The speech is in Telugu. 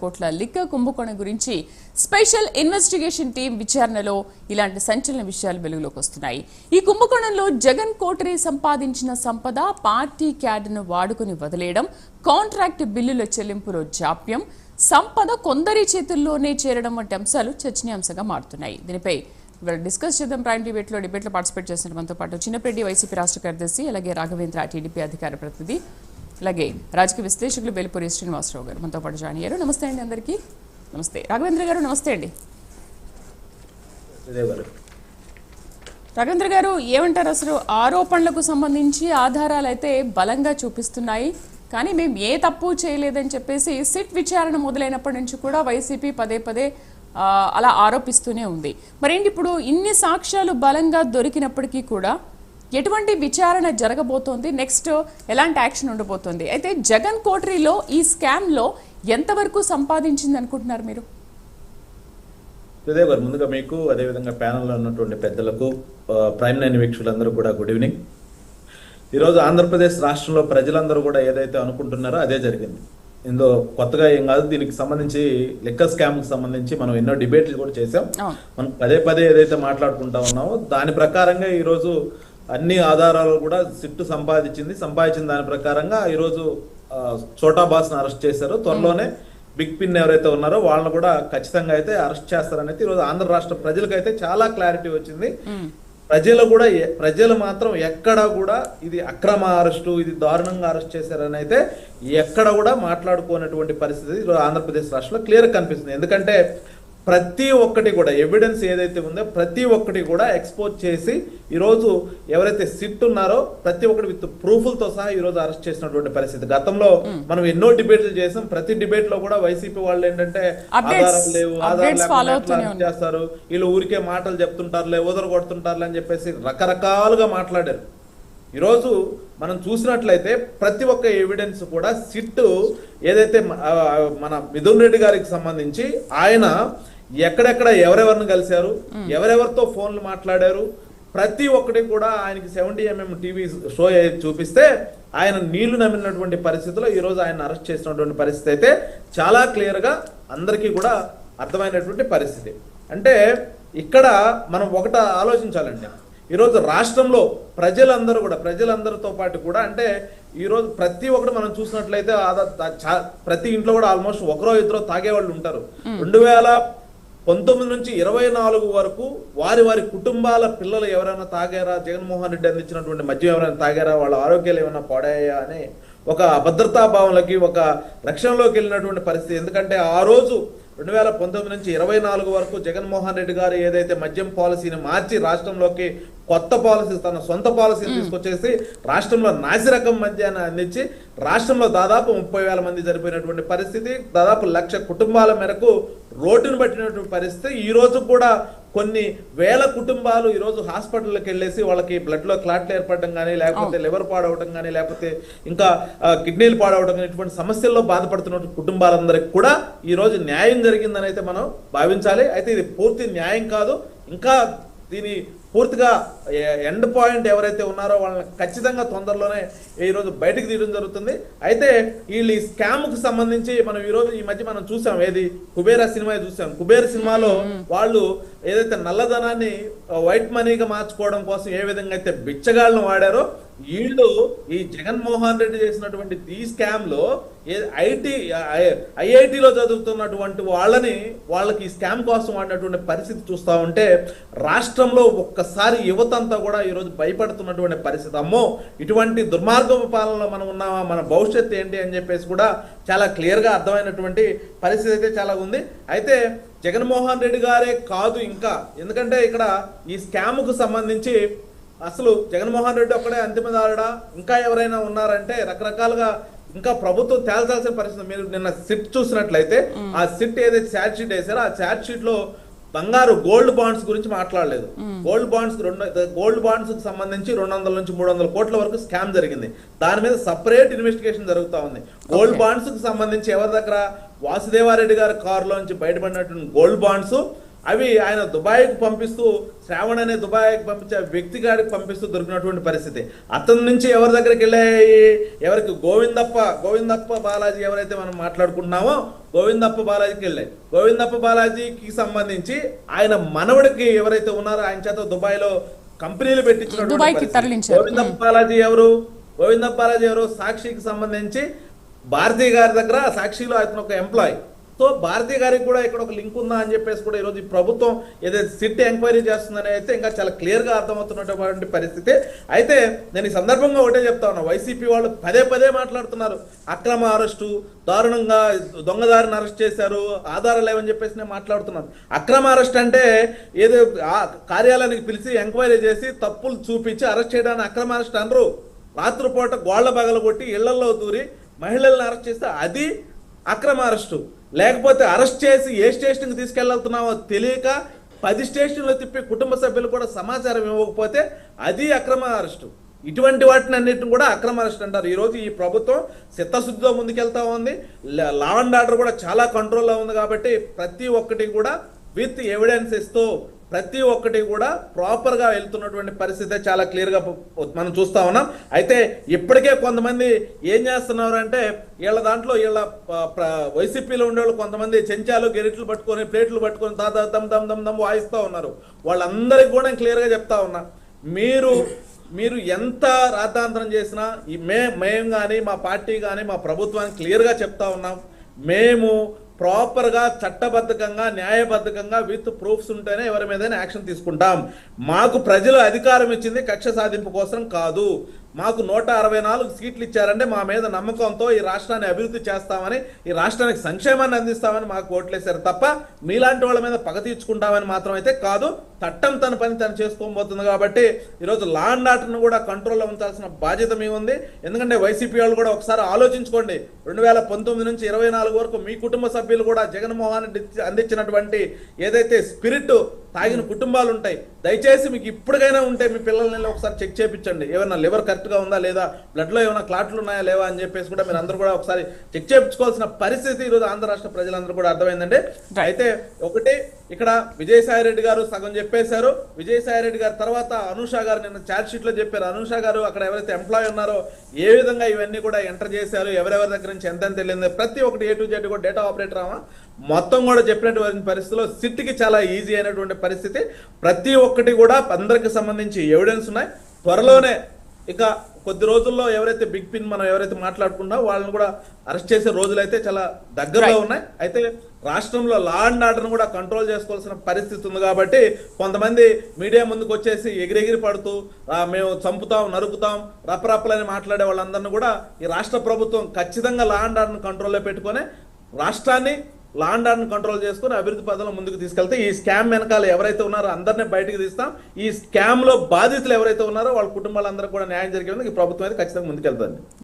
కోట్ల లిక్క కుంభకోణం గురించి స్పెషల్ ఇన్వెస్టిగేషన్ టీం విచారణలో ఇలాంటి సంచలన విషయాలు వెలుగులోకి వస్తున్నాయి. ఈ కుంభకోణంలో జగన్ కోటరీ సంపాదించిన సంపద పార్టీ క్యాడ్ను వాడుకుని వదిలేయడం కాంట్రాక్ట్ బిల్లుల చెల్లింపులో జాప్యం సంపద కొందరి చేతుల్లోనే చేరడం వంటి అంశాలు చర్చనీయాంశంగా మారుతున్నాయి. దీనిపై ఇవాళ డిస్కస్ చేద్దాం. ప్రైమ్ డిబేట్లో డిబేట్లో పార్టిసిపేట్ చేసిన మనతో పాటు చిన్నపెడ్డి వైసీపీ రాష్ట్ర కార్యదర్శి అలాగే రాఘవేంద్ర టీడీపీ అధికార ప్రతినిధి అలాగే రాజకీయ విశ్లేషకులు వెలుపూరి శ్రీనివాసరావు గారు మనతో పాటు జాయిన్ అయ్యారు. నమస్తే అండి అందరికీ. నమస్తే. రాఘవేంద్ర గారు నమస్తే అండి. రాఘవేంద్ర గారు. ఏమంటారు అసలు ఆరోపణలకు సంబంధించి ఆధారాలు అయితే బలంగా చూపిస్తున్నాయి. కానీ మేము ఏ తప్పు చేయలేదని చెప్పేసి సిట్ విచారణ మొదలైనప్పటి నుంచి కూడా వైసీపీ పదే పదే అలా ఆరోపిస్తూనే ఉంది. మరేంటి ఇప్పుడు ఇన్ని సాక్ష్యాలు బలంగా దొరికినప్పటికీ కూడా ఎటువంటి విచారణ జరగబోతోంది? నెక్స్ట్ ఎలాంటి యాక్షన్ ఉండబోతోంది? అయితే జగన్ కోటరీలో ఈ స్కామ్లో ఎంతవరకు సంపాదించింది అనుకుంటున్నారు మీరు? గారు ముందుగా మీకు అదేవిధంగా ప్యానల్లో ఉన్నటువంటి పెద్దలకు ప్రైమ్ వీక్షకులందరూ కూడా గుడ్ ఈవినింగ్. ఈరోజు ఆంధ్రప్రదేశ్ రాష్ట్రంలో ప్రజలందరూ కూడా ఏదైతే అనుకుంటున్నారో అదే జరిగింది. ఇందులో కొత్తగా ఏం కాదు దీనికి సంబంధించి లెక్క స్కామ్కి సంబంధించి మనం ఎన్నో డిబేట్లు కూడా చేసాం మనం పదే పదే ఏదైతే మాట్లాడుకుంటా ఉన్నామో దాని ప్రకారంగా ఈరోజు అన్ని ఆధారాలు కూడా సిట్టు సంపాదించింది. సంపాదించిన దాని ప్రకారంగా ఈరోజు చోటా బాస్ని అరెస్ట్ చేశారు. త్వరలోనే బిగ్ పిన్ ఎవరైతే ఉన్నారో వాళ్ళని కూడా ఖచ్చితంగా అయితే అరెస్ట్ చేస్తారనేది ఈరోజు ఆంధ్ర రాష్ట్ర ప్రజలకైతే చాలా క్లారిటీ వచ్చింది. ప్రజలు కూడా ప్రజలు మాత్రం ఎక్కడ కూడా ఇది అక్రమ అరెస్టు ఇది దారుణంగా అరెస్ట్ చేశారని అయితే ఎక్కడ కూడా మాట్లాడుకోనటువంటి పరిస్థితి ఆంధ్రప్రదేశ్ రాష్ట్రంలో క్లియర్ కనిపిస్తుంది. ఎందుకంటే ప్రతి ఒక్కటి కూడా ఎవిడెన్స్ ఏదైతే ఉందో ప్రతి ఒక్కటి కూడా ఎక్స్పోజ్ చేసి ఈరోజు ఎవరైతే సిట్ ఉన్నారో ప్రతి ఒక్కటి విత్ ప్రూఫ్లతో సహా ఈరోజు అరెస్ట్ చేసినటువంటి పరిస్థితి. గతంలో మనం ఎన్నో డిబేట్లు చేసాం. ప్రతి డిబేట్లో కూడా వైసీపీ వాళ్ళు ఏంటంటే ఆధారాలు లేవు అరెస్ట్ చేస్తారు? వీళ్ళు ఊరికే మాటలు చెప్తుంటారులే ఊదర కొడుతుంటారులే అని చెప్పేసి రకరకాలుగా మాట్లాడారు. ఈరోజు మనం చూసినట్లయితే ప్రతి ఒక్క ఎవిడెన్స్ కూడా సిట్ ఏదైతే మన మిథున్ రెడ్డి గారికి సంబంధించి ఆయన ఎక్కడెక్కడ ఎవరెవరిని కలిశారు ఎవరెవరితో ఫోన్లు మాట్లాడారు ప్రతి ఒక్కటి కూడా ఆయనకి సెవెంటీ ఎంఎం టీవీ షో చూపిస్తే ఆయన నీళ్ళు నమ్మినటువంటి పరిస్థితిలో ఈరోజు ఆయన అరెస్ట్ చేసినటువంటి పరిస్థితి అయితే చాలా క్లియర్గా అందరికీ కూడా అర్థమైనటువంటి పరిస్థితి. అంటే ఇక్కడ మనం ఒకట ఆలోచించాలండి. ఈరోజు రాష్ట్రంలో ప్రజలందరూ కూడా ప్రజలందరితో పాటు కూడా అంటే ఈరోజు ప్రతి ఒక్కటి మనం చూసినట్లయితే ప్రతి ఇంట్లో కూడా ఆల్మోస్ట్ ఒకరో ఇద్దరో తాగే వాళ్ళు ఉంటారు రెండు వేల పంతొమ్మిది నుంచి ఇరవై నాలుగు వరకు వారి వారి కుటుంబాల పిల్లలు ఎవరైనా తాగారా? జగన్మోహన్ రెడ్డి అందించినటువంటి మద్యం ఎవరైనా తాగారా? వాళ్ళ ఆరోగ్యాలు ఏమైనా పాడాయా అని ఒక అభద్రతా భావనలకి ఒక రక్షణలోకి వెళ్ళినటువంటి పరిస్థితి. ఎందుకంటే ఆ రోజు రెండు వేల పంతొమ్మిది నుంచి ఇరవై నాలుగు వరకు జగన్మోహన్ రెడ్డి గారు ఏదైతే మద్యం పాలసీని మార్చి రాష్ట్రంలోకి కొత్త పాలసీ తన సొంత పాలసీని తీసుకొచ్చేసి రాష్ట్రంలో నాసిరకం మద్యాన్ని అందించి రాష్ట్రంలో దాదాపు ముప్పై వేల మంది చనిపోయినటువంటి పరిస్థితి. దాదాపు లక్ష కుటుంబాల మేరకు రోడ్డును పట్టినటువంటి పరిస్థితి. ఈ రోజు కూడా కొన్ని వేల కుటుంబాలు ఈ రోజు హాస్పిటల్కి వెళ్ళేసి వాళ్ళకి బ్లడ్లో క్లాట్లు ఏర్పడడం కానీ లేకపోతే లివర్ పాడవడం కానీ లేకపోతే ఇంకా కిడ్నీలు పాడవడం కానీ ఇటువంటి సమస్యల్లో బాధపడుతున్న కుటుంబాలందరికీ కూడా ఈ రోజు న్యాయం జరిగిందని అయితే మనం భావించాలి. అయితే ఇది పూర్తి న్యాయం కాదు. ఇంకా దీని పూర్తిగా ఎండ్ పాయింట్ ఎవరైతే ఉన్నారో వాళ్ళని ఖచ్చితంగా తొందరలోనే ఈ రోజు బయటకు తీయడం జరుగుతుంది. అయితే వీళ్ళు ఈ స్కామ్కు సంబంధించి మనం ఈ రోజు ఈ మధ్య మనం చూసాం ఏది? కుబేర సినిమా చూసాం. కుబేర సినిమాలో వాళ్ళు ఏదైతే నల్లధనాన్ని వైట్ మనీగా మార్చుకోవడం కోసం ఏ విధంగా అయితే బిచ్చగాళ్ళను వాడారో వీళ్ళు ఈ జగన్మోహన్ రెడ్డి చేసినటువంటి ఈ స్కామ్లో ఐటీ ఐఐటిలో చదువుతున్నటువంటి వాళ్ళని వాళ్ళకి ఈ స్కామ్ కోసం వాడినటువంటి పరిస్థితి చూస్తా ఉంటే రాష్ట్రంలో ఒక్కసారి యువత అంతా కూడా ఈరోజు భయపడుతున్నటువంటి పరిస్థితి. అమ్మో ఇటువంటి దుర్మార్గపు పాలనలో మనం ఉన్నామా? మన భవిష్యత్తు ఏంటి అని చెప్పేసి కూడా చాలా క్లియర్గా అర్థమైనటువంటి పరిస్థితి అయితే చాలా ఉంది. అయితే జగన్మోహన్ రెడ్డి గారే కాదు ఇంకా. ఎందుకంటే ఇక్కడ ఈ స్కామ్కు సంబంధించి అసలు జగన్మోహన్ రెడ్డి ఒక్కడే అంతిమదారుడా? ఇంకా ఎవరైనా ఉన్నారంటే రకరకాలుగా ఇంకా ప్రభుత్వం తేల్చాల్సిన పరిస్థితి మీరు నిన్న సిట్ చూసినట్లయితే ఆ సిట్ ఏదైతే ఛార్జ్ షీట్ వేసారో ఆ ఛార్జ్ షీట్లో బంగారు గోల్డ్ బాండ్స్ గురించి మాట్లాడలేదు. గోల్డ్ బాండ్స్ రెండు గోల్డ్ బాండ్స్కి సంబంధించి రెండు వందల నుంచి మూడు వందల కోట్ల వరకు స్కామ్ జరిగింది. దాని మీద సపరేట్ ఇన్వెస్టిగేషన్ జరుగుతా ఉంది. గోల్డ్ బాండ్స్కి సంబంధించి ఎవరి దగ్గర వాసుదేవారెడ్డి గారి కారులో నుంచి బయటపడినటువంటి గోల్డ్ బాండ్స్ అవి ఆయన దుబాయ్కి పంపిస్తూ శ్రావణ్ అనే దుబాయ్కి పంపించే వ్యక్తి గారికి పంపిస్తూ దొరికినటువంటి పరిస్థితి. అతని నుంచి ఎవరి దగ్గరికి వెళ్ళాయి? ఎవరికి? గోవిందప్ప గోవిందప్ప బాలాజీ ఎవరైతే మనం మాట్లాడుకుంటున్నామో గోవిందప్ప బాలాజీకి వెళ్ళాయి. గోవిందప్ప బాలాజీకి సంబంధించి ఆయన మనవడికి ఎవరైతే ఉన్నారో ఆయన చేత దుబాయ్లో కంపెనీలు పెట్టించినటువంటి. గోవిందప్ప బాలాజీ ఎవరు? గోవిందప్ప బాలాజీ ఎవరు? సాక్షికి సంబంధించి భారతీ గారి దగ్గర సాక్షిలో అతను ఒక ఎంప్లాయ్. సో భారతీ గారికి కూడా ఇక్కడ ఒక లింక్ ఉందా అని చెప్పేసి కూడా ఈరోజు ఈ ప్రభుత్వం ఏదైతే సిట్ ఎంక్వైరీ చేస్తుందని అయితే ఇంకా చాలా క్లియర్గా అర్థమవుతున్నటువంటి పరిస్థితి. అయితే నేను ఈ సందర్భంగా ఒకటే చెప్తా ఉన్నా. వైసీపీ వాళ్ళు పదే పదే మాట్లాడుతున్నారు. అక్రమ అరెస్టు దారుణంగా దొంగదారిని అరెస్ట్ చేశారు ఆధారాలు లేవని చెప్పేసి నేను మాట్లాడుతున్నాను. అక్రమ అరెస్ట్ అంటే ఏదో కార్యాలయానికి పిలిచి ఎంక్వైరీ చేసి తప్పులు చూపించి అరెస్ట్ చేయడానికి అక్రమ అరెస్ట్ అనరు. రాత్రిపూట గోళ్ళ పగల కొట్టి ఇళ్ళలో దూరి మహిళల్ని అరెస్ట్ చేస్తే అది అక్రమ అరెస్టు. లేకపోతే అరెస్ట్ చేసి ఏ స్టేషన్కి తీసుకెళ్తున్నామో తెలియక పది స్టేషన్లో తిప్పి కుటుంబ సభ్యులు కూడా సమాచారం ఇవ్వకపోతే అది అక్రమ అరెస్టు. ఇటువంటి వాటిని అన్నిటిని కూడా అక్రమ అరెస్ట్ అంటారు. ఈరోజు ఈ ప్రభుత్వం చిత్తశుద్ధితో ముందుకెళ్తా ఉంది. లా అండ్ ఆర్డర్ కూడా చాలా కంట్రోల్లో ఉంది కాబట్టి ప్రతి ఒక్కటి కూడా విత్ ఎవిడెన్స్ ఇస్తూ ప్రతి ఒక్కటి కూడా ప్రాపర్గా వెళ్తున్నటువంటి పరిస్థితి చాలా క్లియర్గా మనం చూస్తా ఉన్నాం. అయితే ఇప్పటికే కొంతమంది ఏం చేస్తున్నారు అంటే వీళ్ళ దాంట్లో వీళ్ళ ప్ర- వైసీపీలో ఉండేవాళ్ళు కొంతమంది చెంచాలు గెరిట్లు పట్టుకొని ప్లేట్లు పట్టుకొని దాదా దమ్ దమ్ దమ్ దమ్ వాయిస్తూ ఉన్నారు. వాళ్ళందరికీ కూడా క్లియర్గా చెప్తా ఉన్నా. మీరు మీరు ఎంత రాద్ధాంతరం చేసినా మే మేము కానీ మా పార్టీ కానీ మా ప్రభుత్వానికి క్లియర్గా చెప్తా ఉన్నాం. మేము ప్రాపర్గా చట్టబద్ధకంగా న్యాయబద్ధకంగా విత్ ప్రూఫ్స్ ఉంటేనే ఎవరి మీదైనా యాక్షన్ తీసుకుంటాం. మాకు ప్రజలు అధికారం ఇచ్చింది కక్ష సాధింపు కోసం కాదు. మాకు నూట అరవై నాలుగు సీట్లు ఇచ్చారంటే మా మీద నమ్మకంతో ఈ రాష్ట్రాన్ని అభివృద్ధి చేస్తామని ఈ రాష్ట్రానికి సంక్షేమాన్ని అందిస్తామని మాకు ఓట్లేశారు తప్ప మీలాంటి వాళ్ళ మీద పగ తీర్చుకుంటామని మాత్రం అయితే కాదు. తట్టం తన పని తను చేసుకోబోతుంది కాబట్టి ఈరోజు లా అండ్ ఆర్డర్ను కూడా కంట్రోల్లో ఉంచాల్సిన బాధ్యత మీ ఉంది. ఎందుకంటే వైసీపీ వాళ్ళు కూడా ఒకసారి ఆలోచించుకోండి. రెండు వేల పంతొమ్మిది నుంచి ఇరవై నాలుగు వరకు మీ కుటుంబ సభ్యులు కూడా జగన్మోహన్ రెడ్డి అందించినటువంటి ఏదైతే స్పిరిట్ తాగిన కుటుంబాలు ఉంటాయి దయచేసి మీకు ఇప్పటికైనా ఉంటే మీ పిల్లల్ని ఒకసారి చెక్ చేయించండి. ఏమైనా లివర్ కరెక్ట్ గా ఉందా లేదా? బ్లడ్లో ఏమైనా క్లాట్లు ఉన్నాయా లేవా అని చెప్పేసి కూడా మీరు అందరూ కూడా ఒకసారి చెక్ చేయించుకోవాల్సిన పరిస్థితి ఈరోజు ఆంధ్ర రాష్ట్ర ప్రజలందరూ కూడా అర్థమైందండి. అయితే ఒకటి ఇక్కడ విజయసాయి రెడ్డి గారు సగం చెప్పేశారు. విజయసాయి రెడ్డి గారు తర్వాత అనూష గారు నిన్న ఛార్జ్ షీట్లో చెప్పారు. అనూష గారు అక్కడ ఎవరైతే ఎంప్లాయ్ ఉన్నారో ఏ విధంగా ఇవన్నీ కూడా ఎంటర్ చేశారు ఎవరెవరి దగ్గర నుంచి ఎంత వెళ్ళింది ప్రతి ఒక్కటి ఏ టు జెడ్ కూడా డేటా ఆపరేటర్ ఆమా? మొత్తం కూడా చెప్పినటువంటి పరిస్థితిలో సిట్కి చాలా ఈజీ అయినటువంటి పరిస్థితి. ప్రతి ఒక్కటి కూడా అందరికి సంబంధించి ఎవిడెన్స్ ఉన్నాయి. త్వరలోనే ఇక కొద్ది రోజుల్లో ఎవరైతే బిగ్ పిన్ మనం ఎవరైతే మాట్లాడుకున్నా వాళ్ళని కూడా అరెస్ట్ చేసే రోజులు అయితే చాలా దగ్గరలో. ఉన్నాయి అయితే రాష్ట్రంలో లా అండ్ ఆర్డర్ను కూడా కంట్రోల్ చేసుకోవాల్సిన పరిస్థితి ఉంది కాబట్టి కొంతమంది మీడియా ముందుకు వచ్చేసి ఎగిరెగిరి పడుతూ "ఆ, మేము చంపుతాం నరుకుతాం రపరపలని మాట్లాడే వాళ్ళందరినీ కూడా ఈ రాష్ట్ర ప్రభుత్వం ఖచ్చితంగా లా అండ్ ఆర్డర్ను కంట్రోల్లో పెట్టుకొని రాష్ట్రాన్ని లా కంట్రోల్ చేసుకుని అభివృద్ధి పదంలో ముందుకు తీసుకెళ్తే ఈ స్కామ్ వెనకాల ఎవరైతే ఉన్నారో అందరినీ బయటకు తీస్తాం. ఈ స్కామ్లో బాధితులు ఎవరైతే ఉన్నారో వాళ్ళ కుటుంబాలందరూ కూడా న్యాయం జరిగేందుకు ఈ ప్రభుత్వం అయితే ఖచ్చితంగా ముందుకెళ్తుంది